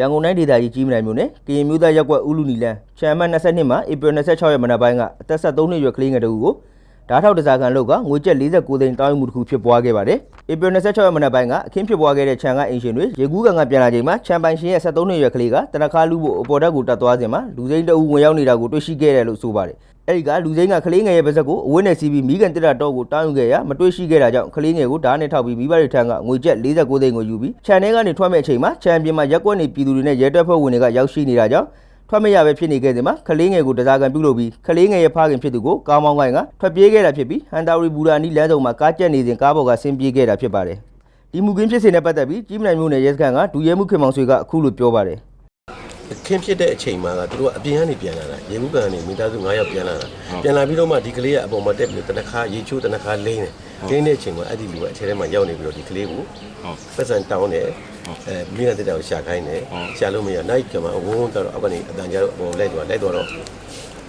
ရန်ကုန်တိုင်းဒေသကြီးကြီးမနိုင်မြို့နယ်ကရင်မျိုးသားရက်ကွက်ဦးလူနီလန်းချမ်မတ်22မှာဧပြီ26ရက်မနက်ပိုင်းကအသက်73နှစ်အရွယ်ကလေးငယ်တစ်ဦးကိုဓာတ်ထောက်တစားခံလောက်ကငွေကျပ်49သိန်းတောင်းယူမှုတစ်ခုဖြစ်ပွားခဲ့ပါတယ်။ဧပြီ26ရက်မနက်ပိုင်းကအခင်းဖြစ်ပွားခဲ့တဲ့ခြံကအင်ရှင်တွေရေကူးကန်ကပြန်လာချိန်မှာခြံပိုင်ရှင်ရဲ့73နှစ်အရွယ်ကလေးကတနခါလူဖို့အပေါ်ဓာတ်ကိုတက်သွားစဉ်မှာလူစိမ့်တအူဝင်ရောက်နေတာကိုတွေ့ရှိခဲ့တယ်လို့ဆိုပါတယ်။ အဲဒီကလူစိမ့်ကကလေးငယ်ရဲ့ပါဇက်ကိုအဝတ်နဲ့စီးပြီးမိကန်တက်တာတော့ကိုတောင်းယူခဲ့ရမတွေ့ရှိခဲ့တာကြောင့်ကလေးငယ်ကိုဓာတ်နဲ့ထောက်ပြီးမိဘတွေထံကငွေကျပ်49သိန်းကိုယူပြီးခြံထဲကနေထွက်မဲ့အချိန်မှာခြံပြင်မှာရက်ကွက်နေပြည်သူတွေနဲ့ရဲတပ်ဖွဲ့ဝင်တွေကရောက်ရှိနေတာကြောင့်ထွက်မရပဲဖြစ်နေခဲ့စဉ်မှာကလေးငယ်ကိုတစားကန်ပြုတ်လို့ပြီးကလေးငယ်ရဲ့ဖခင်ဖြစ်သူကိုကားမောင်းကိုင်းကထွက်ပြေးခဲ့တာဖြစ်ပြီးဟန်တာရီဘူရာနီလမ်းဆောင်မှာကားကျက်နေစဉ်ကားပေါ်ကဆင်းပြေးခဲ့တာဖြစ်ပါတယ်။ဒီမူကင်းဖြစ်စဉ်နဲ့ပတ်သက်ပြီးကြီးမနိုင်မျိုးနယ်ရဲစခန်းကဒူရဲမှုခင်မောင်ဆွေကအခုလိုပြောပါတယ်အခ င်းဖြစ်တဲ့အချိန်မှာကသူတို့ကအပြင်ကနေပြန်လာတာရေဘူးကန်ကနေမိသားစု9ယောက်ပြန်လာတာပြန်လာပြီးတော့မှဒီကလေးကအပေါ်မှာတက်ပြီးတော့တနခါရေချိုးတနခါလိမ့်တယ်လိမ့်တဲ့အချိန်မှာအဲ့ဒီလူကအထဲထဲမှာရောက်နေပြီးတော့ဒီကလေးကိုဟုတ်ပတ်စံတောင်းတယ်အဲမိကတက်တောင်ရှာခိုင်းတယ်ရှာလို့မရနိုင်ကြမှာဝုန်းတော့အောက်ကနေအတန်ကြာတော့ဟိုလိုက်သွားလိုက်သွားတော့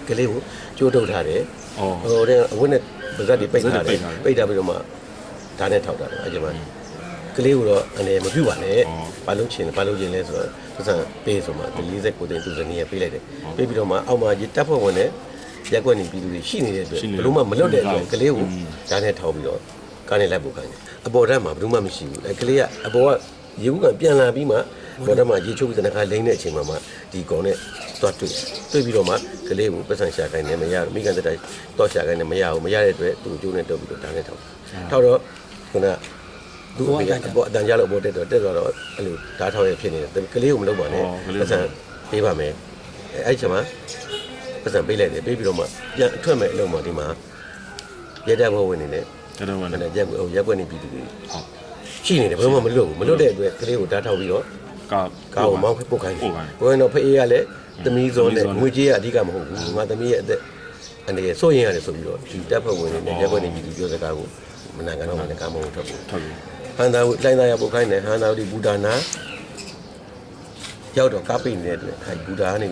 ကလေးကိုကြိုးထုတ်ထားတယ်အော်ဟိုတဲ့အဝတ်နဲ့ပါဇက်တွေပိတ်ထားတယ်ပိတ်ထားတယ်ပိတ်ထားပြီးတော့မှဓာတ်နဲ့ထောက်တာတယ်အဲ့ဒီမှာ ကလေးကိုတော့အနေမပြုတ်ပါနဲ့ဘာလို့ချင်ဘာလို့ချင်လဲဆိုတော့ပတ်စံပေးဆိုမှဒီ49တိန်သူဇနီးရပေးလိုက်တယ်ပေးပြီးတော့မှအောက်မှာရေတပ်ဖွဲ့ဝင်နဲ့ရက်ွက်နေပြည်သူတွေရှိနေတဲ့အတွက်ရှိနေဘတယ်လို့မှမလွတ်တဲ့အတွဟုက်တ်ကလေးကိုอืมဓာတ်နဲ့ထောက်ပြီးတော့ကားနဲ့လိုက်ပို့ခိုင်းတယ်အပေါ်ဓာတ်မှာဘယ်လို့မှမရှိဘူးအဲကလေးကအပေါ်ကရေဘူးကပြန်လာပြီးမှပေါ်ဓာတ်မှာရေချုပ်ပြီးတဲ့ခါလိမ့်တဲ့အချိန်မှာမှဒီကောင်နဲ့သွားတွေ့တွေ့ပြီးတော့မှကလေးကိုပတ်စံရှာခိုင်းတယ်မရဘူးမိကန်တက်တော့ရှာခိုင်းတယ်မရဘူးမရတဲ့အတွက်သူ့ကျိုးနဲ့တုပ်ပြီးတော့ဓာတ်နဲ့ထောက်ထောက်တော့ခုနက သူ့အဖေကအပေါ်အတန်ကြားလို့အပေါ်တက်တော့တက်သွားတော့အဲ့လိုဓာတ်ထောက်ရဖြစ်နေတယ်ကလေးကိုမလုပ်ပါနဲ့အော်ကလေးကိုပတ်စံပေးပါမယ်အဲအဲ့ချိန်မှာပတ်စံပေးလိုက်တယ်ပေးပြီးတော့မှပြန်အထွက်မဲ့အလုံးမှာဒီမှာရဲတပ်ဖွဲ့ဝင်နေတယ်တော်တော်မဝင်နေ့တယ်ရက်ကွက်ဟိုရက်ကွက်နေပြည်သူတွေဟုတ်ရှိနေတယ်ဘယ်မှမလွတ်ဘူးမလွတ်တဲ့အတွက်ကလေးကိုဓာတ်ထောက်ပြီးတော့ကားကားကိုမောင်းပုတ်ခိုင်းတယ်ပုတ်ခိုင်းတယ်ဘယ်တော့ဖေးအေးကလည်းသမီးစောနဲ့သမီးစောနဲ့ငွေကြေးကအဓိကမဟုတ်ဘူးငါသမီးရဲ့အသက်အနေနဲ့စိုးရင်ရတယ်ဆိုပြီးတော့ဒီတပ်ဖွဲ့ဝင်တွေနဲ့ရက်ကွက်နေပြည်သူပြောစကားကိုမနာကတော့မနဲ့ကားမဟုတ်ထွက်ဘူးထွက်ပြီ ဟန်တာကိုလိုင်းသားရပုတ်ခိုင်းတယ်ဟန်တာဒီဘူဒါနာရောက်တော့ကားပိတ်နေတဲ့အတွက်အဲဘူဒါကနေ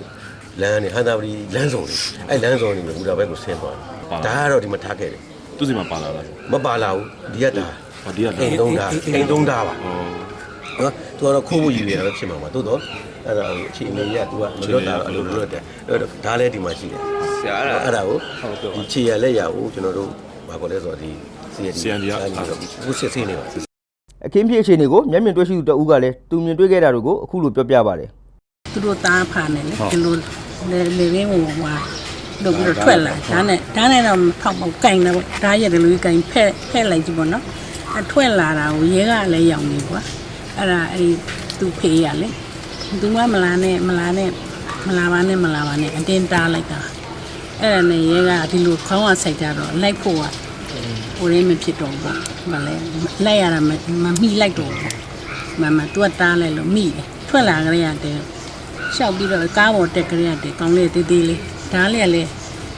လမ်းနေဟန်တာဒီလမ်းစုံနေအဲလမ်းစုံနေဘူဒါဘက်ကိုဆင်းသွားတယ်ဒါကတော့ဒီမှာထားခဲ့တယ်သူစီမှာပါလာလားမပါလာဘူးဒီကတာဟောဒီကအိမ်သုံးတာအိမ်သုံးတာပါအော်နော်သူကတော့ခိုးဖို့ရည်ရတာဖြစ်မှာပါတိုးတော့အဲ့ဒါဟိုအချိန်လေးရ तू ကမလွတ်တာအဲ့လိုလွတ်တယ်အဲ့တော့ဒါလည်းဒီမှာရှိတယ်ဆရာအဲ့ဒါအဲ့ဒါကိုဒီခြေရလက်ရကိုကျွန်တော်တို့ဘာခေါ်လဲဆိုတော့ဒီစီရဒီကိုစစ်စစ်နေပါ။ အခင်းဖြစ်အခြေအနေကိုမျက်မြင်တွေ့ရှိသူတအူးကလည်းသူမြင်တွေ့ခဲ့တာတွေကိုအခုလိုပြောပြပါတယ်သူတို့သားဖာနေလေဒီလိုလေလေရင်းဝင်မှာလုပ်ပြီးတော့ထွက်လာဒါနဲ့ဒါနဲ့တော့ထောက်ပေါက်ကင်တယ်ပေါ့ဒါရတယ်လို့ကင်ဖက်ဖက်လိုက်ကြည့်ပေါ့နော်အထွက်လာတာကိုရဲကလည်းရောင်နေကွာအဲ့ဒါအဲ့ဒီသူဖေးရလေသူကမလာနဲ့မလာနဲ့မလာပါနဲ့မလာပါနဲ့အတင်းတားလိုက်တာအဲ့ဒါနဲ့ရဲကဒီလိုခေါင်းကဆိုင်ကြတော့လိုက်ဖို့က ဟိုရင်းမဖြစ်တော့ဘူးပေါ့မလဲလိုက်ရတာမမမိလိုက်တော့ဘူးမမသူကတားလိုက်လို့မိတယ်ထွက်လာကြရတယ်ရှောက်ပြီးတော့ကားပေါ်တက်ကြရတယ်ကောင်းလေးတေးသေးလေးဒါလေးကလည်း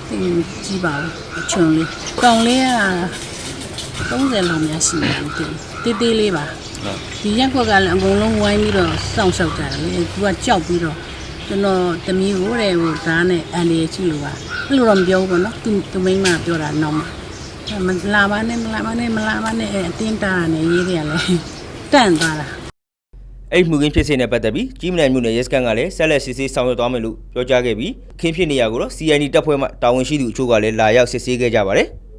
သိပ်ကြည့်ပါဘူးအချွန်လေးကောင်းလေးက30လောက်များရှိတယ်တေးတေးသေးလေးပါဒီရက်ခွက်ကလည်းအကုန်လုံးဝိုင်းပြီးတော့စောင့်ရှောက်ကြတယ်လေသူကကြောက်ပြီးတော့ကျွန်တော်တမီးကိုတဲ့ဟိုဒါနဲ့အန်ဒီရဲ့ကြည့်လို့ပါအဲ့လိုတော့မပြောဘူးပေါ့နော်သူသူမိန်းမပြောတာနောက်မှာ မလာပါနဲ့မလာပါနဲ့မလာပါနဲ့အဲ့အတင်းတာနဲ့ရေးတယ်ကလည်းတန့်သွားတာ။အဲ့ဒီမှုကင်းဖြစ်စဉ်နဲ့ပတ်သက်ပြီးကြီးမနိုင်မျိုးနယ်ရဲစခန်းကလည်းဆက်လက်စစ်ဆေးဆောင်ရွက်သွားမယ်လို့ပြောကြားခဲ့ပြီးအခင်းဖြစ်နေရကိုတော့ CND တပ်ဖွဲ့မှတာဝန်ရှိသူအချို့ကလည်းလာရောက်စစ်ဆေးခဲ့ကြပါတယ်။